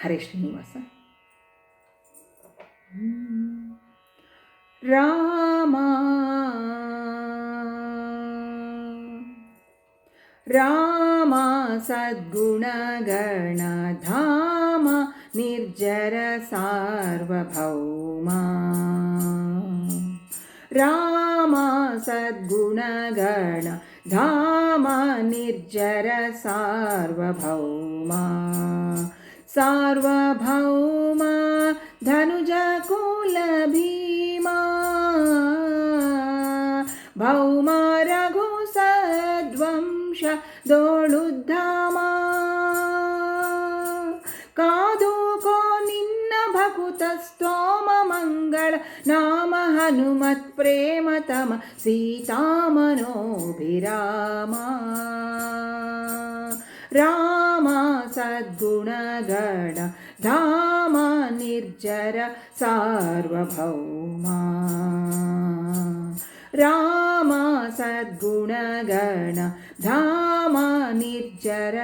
ಹರೇ ಶ್ರೀನಿವಾಸ ರಾಮ ರಾಮ सद्गुणगणधाम निर्जर सार्वभौमा राम सद्गुणगण धाम निर्जर सार्वभौमा सार्वभौमा धनुजकुलभीमा। भौमा रघुसद्वंश दोळुद्धाम। कादुको निन्न भकुतस्तोममङ्गल नाम हनुमत्प्रेमतम सीतामनोभिरामा राम सद्गुणगण धाम निर्जर सार्वभौमा राम सद्गुणगण धाम निर्जर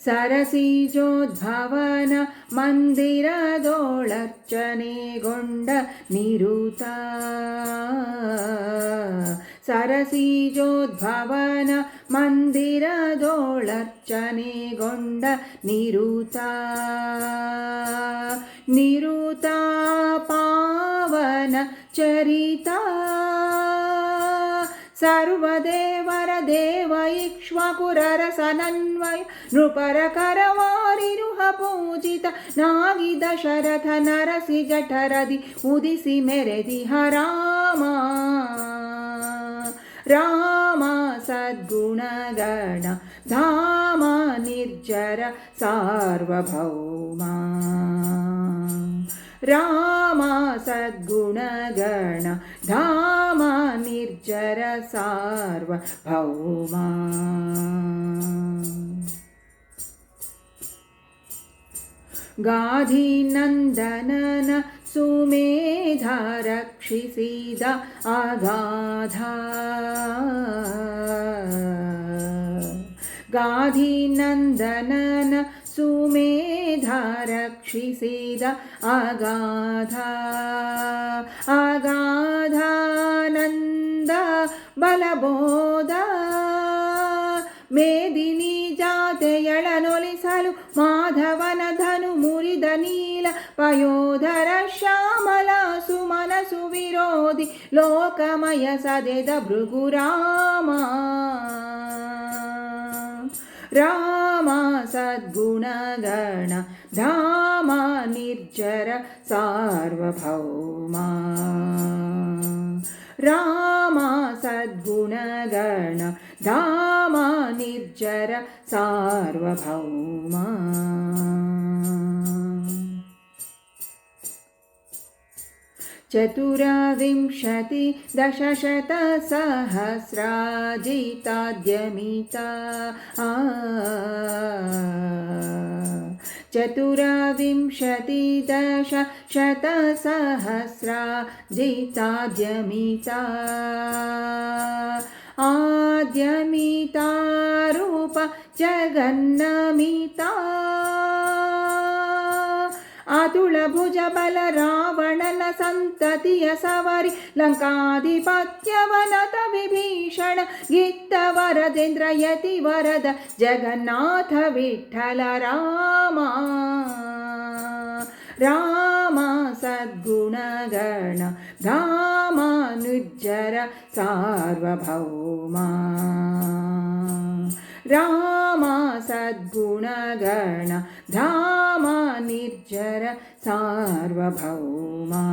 ಸರಸೀಜೋದ್ಭವನ ಮಂದಿರದೋಳರ್ಚನೆಗೊಂಡ ನಿರುತ ಸರಸೀಜೋದ್ಭವನ ಮಂದಿರದೋಳರ್ಚನೆಗೊಂಡ ನಿರುತ ನಿರುತ ಪಾವನ ಚರಿತಾ ಸರ್ವದೇವರ ದೇವ ಇಕ್ಷ್ವಾಕುರರಸನನ್ವಯ ನೃಪರ ಕರವಾರಿರುಹ ಪೂಜಿತ ನಾಗಿ ದಶರಥ ನರಸಿ ಜಠರದಿ, ಉದಿಸಿ ಮೆರೆದಿಹ ರಾಮ ರಾಮ ಸದ್ಗುಣಗಣ, ಧಾಮ ನಿರ್ಜರ ಸಾರ್ವಭೌಮ. ರಾಮ ಸದ್ಗುಣಗಣ, ಧಾಮ निर्जर सार्वभौमा गाधिनन्दनन सुमेधा रक्षिसीद अगाधा गाधिनन्दनन सुमेधा रक्षिसीद अगाधा बलबोध ಮೇದಿನಿ ಜಾತೆಯಳನೊಲಿಸಲು ಮಾಧವನ ಧನು ಮುರಿದ ನೀಲ ಪಯೋಧರ ಶ್ಯಾಮಲ ಸುಮನಸು ವಿರೋಧಿ ಲೋಕಮಯ ಸದೆದ ಭೃಗುರಾಮ ರಾಮ ಸದ್ಗುಣಗಣ ಧಾಮ ನಿರ್ಜರ ಸಾರ್ವಭೌಮ राम सद्गुणगण धाम निर्जर सार्वभौमा। चतुरविंशति दशशतसहस्राजिताद्यमिता चतुरविंशति दश शतसहस्रा जिताद्यमिता आद्यमितारूप जगन्नमिता लभुजबल रावण न सन्ततिय सवरि लङ्काधिपत्यवनत विभीषण गित्तवरदेन्द्र यति वरद जगन्नाथ विठ्ठल राम राम सद्गुणगण धामानुज्जर सार्वभौमा राम सद्गुणगण धाम निर्जर सार्वभौमा।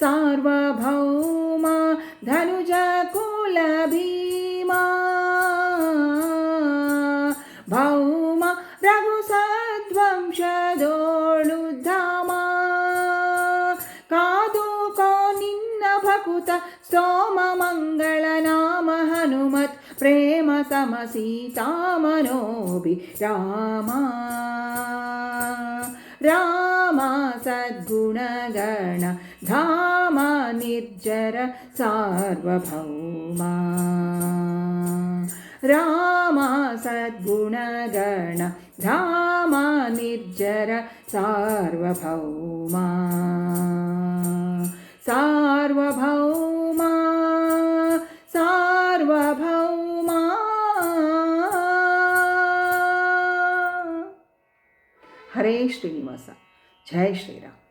सार्वभौमा धनुजकुलभीमा भौम। रघुसद्वंशदोळुधामा कादुको निन्न भकुत सोममङ्गलनाम हनुमत् प्रेम समसीतामनोभि रामा रामा सद्गुणगण धामा निर्जर सार्वभौमा। रामा सद्गुणगण धामा निर्जर सार्वभौमा। सार्वभौमा હરે શ્રીનિવાસા જય શ્રી રામ.